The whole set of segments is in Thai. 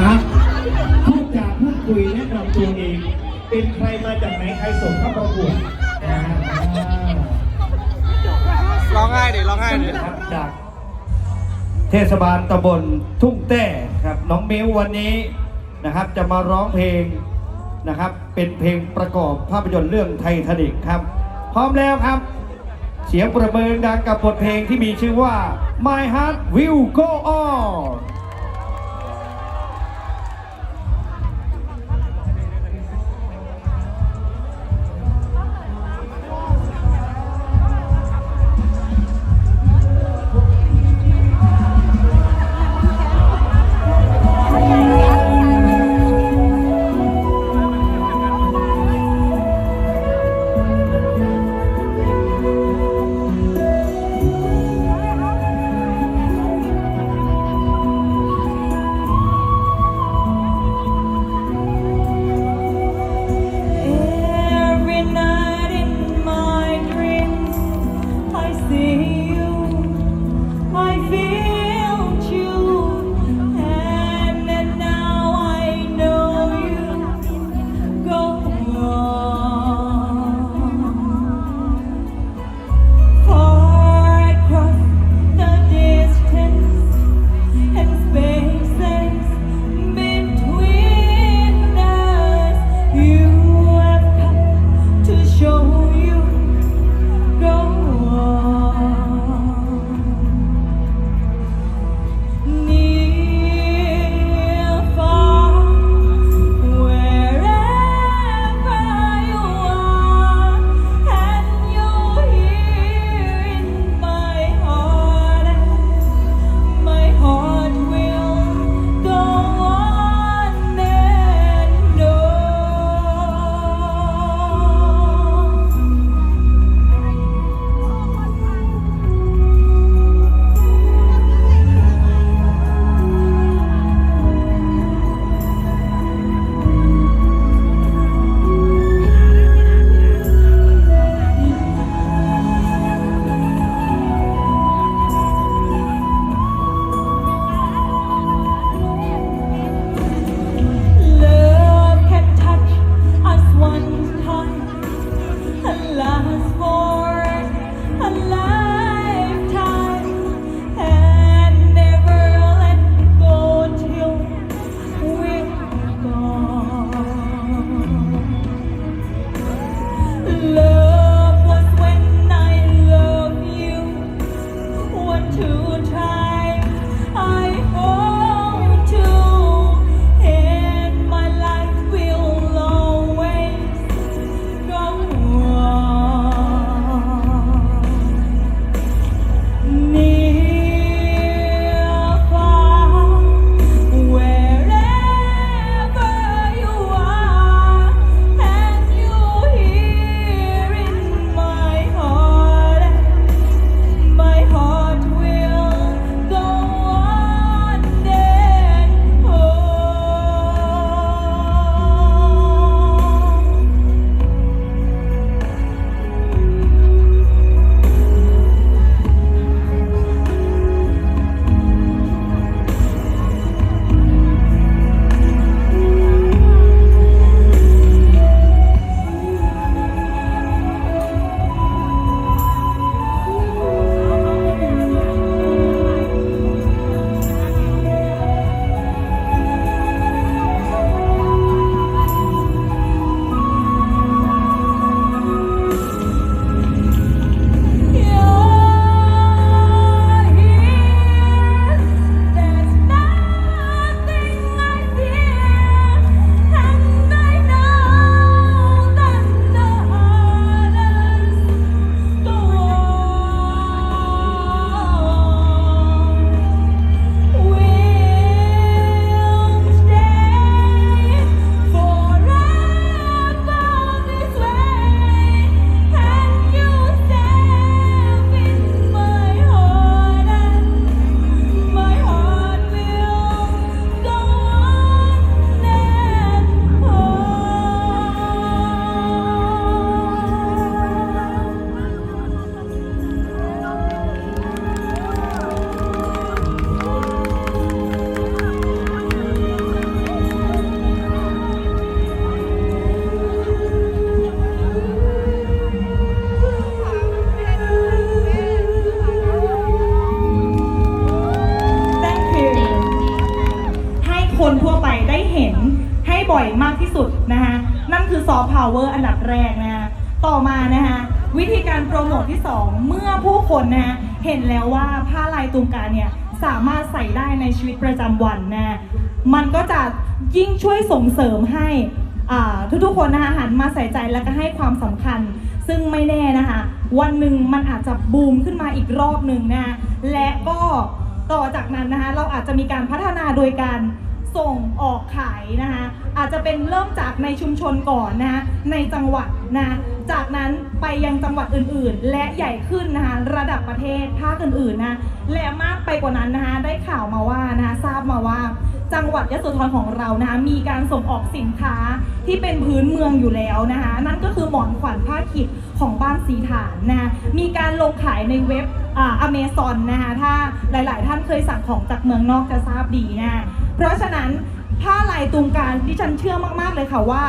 นะฮะพูดจาพูดคุยแนะนำตัวเอง เป็นใครมาจากไหนใครส่งเข้าประกวดนะฮะร้องไห้ดิร้องไห้ดิครับจากเทศบาลตำบลทุ่งแต้ครับน้องมิววันนี้นะครับ จะมาร้องเพลงนะครับ เป็นเพลงประกอบภาพยนตร์เรื่องไททานิกครับ พร้อมแล้วครับ เสียงประเมินดังกับบทเพลงที่มีชื่อว่า My Heart Will Go On life. บ่อยมากที่สุดนะคะนั่นคือซอฟต์พาวเวอร์อันดับแรกนะคะต่อมานะคะวิธีการโปรโมทที่ 2 เมื่อผู้คนนะะเห็นแล้วว่าผ้าลายตุงกาเนี่ยสามารถใส่ได้ในชีวิตประจำวันนะมันก็จะยิ่งช่วยส่งเสริมให้อ่าทุกๆคนนะคะหันมาใส่ใจและก็ให้ความสำคัญ ซึ่งไม่แน่นะคะ วันหนึ่งมันอาจจะบูมขึ้นมาอีกรอบหนึ่งนะะและก็ต่อจากนั้นนะคะเราอาจจะมีการพัฒนาโดยการ ส่งออกขายนะคะอาจจะเป็นเริ่มจากในชุมชนก่อนนะคะในจังหวัดนะจากนั้นไปยังจังหวัดอื่นๆ และใหญ่ขึ้นนะคะระดับประเทศภาคอื่นๆนะและมากไปกว่านั้นนะคะได้ข่าวมาว่านะคะทราบมาว่าจังหวัดยะโสธรของเรานะคะมีการส่งออกสินค้าที่เป็นพื้นเมืองอยู่แล้วนะคะนั่นก็คือหมอนขวัญผ้าขิด ของบ้านสีฐานนะคะมีการลงขายในเว็บอเมซอนนะคะถ้าหลาย ๆ ท่านเคยสั่งของจากเมืองนอกจะทราบดีนะเพราะฉะนั้นผ้าลายตุงการที่ฉันเชื่อมาก ๆ เลยค่ะว่า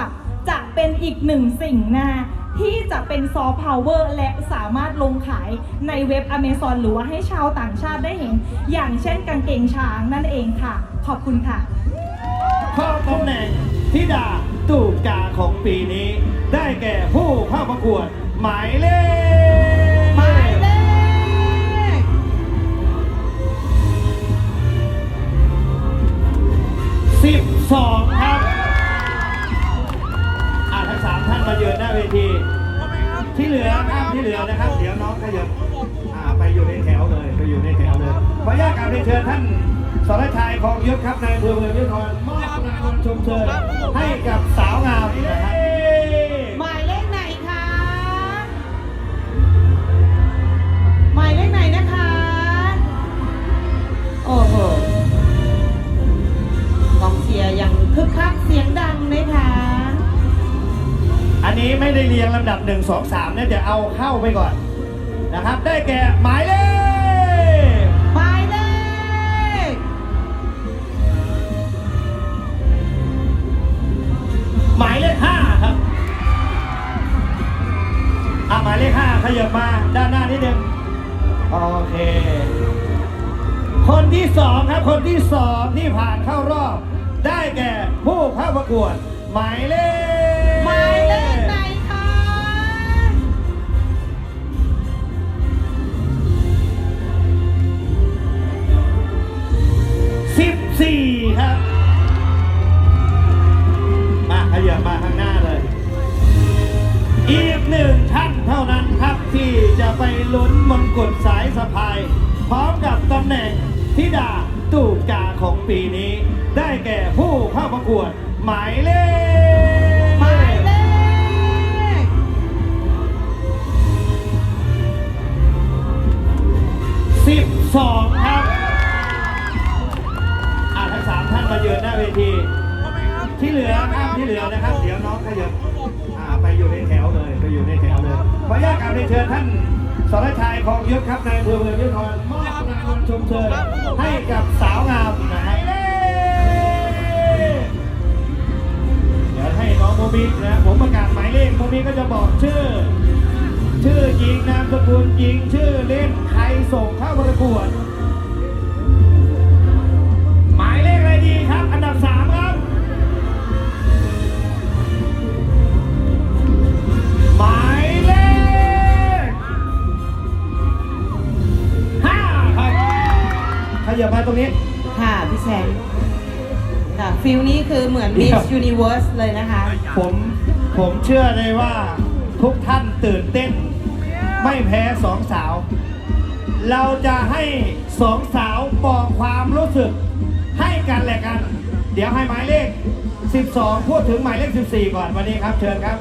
จะเป็นอีกหนึ่งสิ่งนะคะที่จะเป็นซอฟต์พาวเวอร์และสามารถลงขายในเว็บ Amazon หรือว่าให้ชาวต่างชาติได้เห็น อย่างเช่นกางเกงช้างนั่นเองค่ะ ขอบคุณค่ะ ข้าตำแหน่งธิดาตูกาของปีนี้ ได้แก่ผู้เข้าประกวด หมายเลขหมายเลขสิบสองครับอ่าทั้งสามท่านมาเยือนหน้าเวที ที่เหลือครับที่เหลือนะครับ เดี๋ยวน้องขยับอ่าไปอยู่ในแถวเลยไปอยู่ในแถวเลยขออนุญาตกราบเรียนเชิญท่านสรชัยของยศครับนายอำเภอเมืองยศธรมอบรางวัลชมเชยให้กับสาวงามนะครับ เรียงลำดับ1 2 3เนี่ยจะเอาเข้าไปก่อนนะครับ ได้แก่หมายเลขหมายเลขหมายเลขห้าครับอะหมายเลขห้าขยับมาด้านหน้านิดนึงโอเค คนที่สองครับคนที่สองที่ผ่านเข้ารอบ ได้แก่ผู้เข้าประกวด หมายเลข หน่งธิดาตูกาของปีนี้ ได้แก่ผู้เข้าประกวด หมายเลขหมายเลขสิบสองครับอ่าทั้งสามท่านมาเยือนหน้าเวที ที่เหลือครับที่เหลือนะครับ เดี๋ยวน้องขยับอ่าไปอยู่ในแถวเลย ไปอยู่ในแถวเลย ขออนุญาตกราบเรียนเชิญท่านสรชัยของยศครับนายอำเภอเมืองยศธรมอบราง เชยให้กับสาวงามนะครับเดี๋ยวให้น้องโมบินะผมประกาศหมายเลขโมบิก็จะบอกชื่อ ชื่อจริงนามสกุลจริงชื่อเล่นใครส่งเข้าประกวด ฟิลนี้คือเหมือนเดี๋ยว Miss Universe เลยนะคะ ผมผมเชื่อเลยว่าทุกท่านตื่นเต้น ไม่แพ้สองสาว เราจะให้สองสาวบอกความรู้สึก ให้กันและกัน เดี๋ยวให้หมายเลข 12 พูดถึงหมายเลข 14 ก่อนวันนี้ครับ เชิญครับ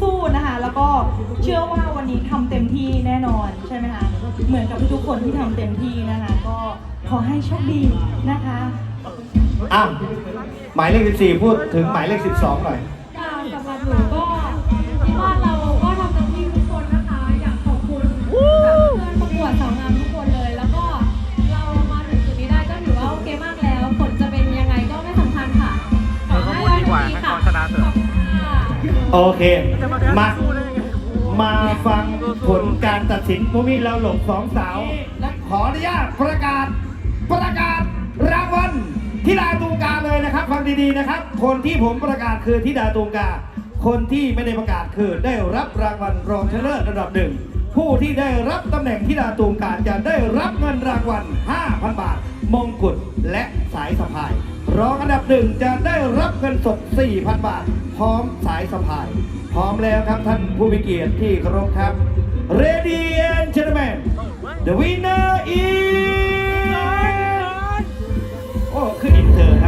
สู้ๆนะคะ แล้วก็เชื่อว่าวันนี้ทำเต็มที่แน่นอนใช่ไหมคะเหมือนกับทุกๆคนที่ทำเต็มที่นะคะ ก็ขอให้โชคดีนะคะ อ้าวหมายเลข 14 พูดถึงหมายเลข 12 หน่อย ค่ะสำหรับหนูก็คิดว่าเราก็ทำเต็มที่ทุกคนนะคะ อยากขอบคุณแบบเพื่อนประกวดสาวงามทุกคนเลย แล้วก็เรามาถึงจุดนี้ได้ก็ถือว่าโอเคมากแล้ว ผลจะเป็นยังไงก็ไม่สำคัญค่ะขอให้เราดีกว่าทำดีให้ค่ะ โอเค มา มาฟังผลการตัดสินพวกนี้เราหลบสองสาวและขออนุญาตประกาศ ประกาศรางวัลทิดาตูงกาเลยนะครับฟังดีๆนะครับ คนที่ผมประกาศคือทิดาตูงกา คนที่ไม่ได้ประกาศคือได้รับรางวัลรองชนะเลิศระดับหนึ่งผู้ที่ได้รับตำแหน่งทิดาตูงการจะได้รับเงินรางวัล 5,000 บาท มงกุฎและสายสะพาย รองอันดับหนึ่งจะได้รับเงินสด 4,000 บาท พร้อมสายสะพาย พร้อมแล้วครับท่านผู้มีเกียรติที่เคารพครับ Ready and gentlemen the winner is โอ้ ขึ้นอินเตอร์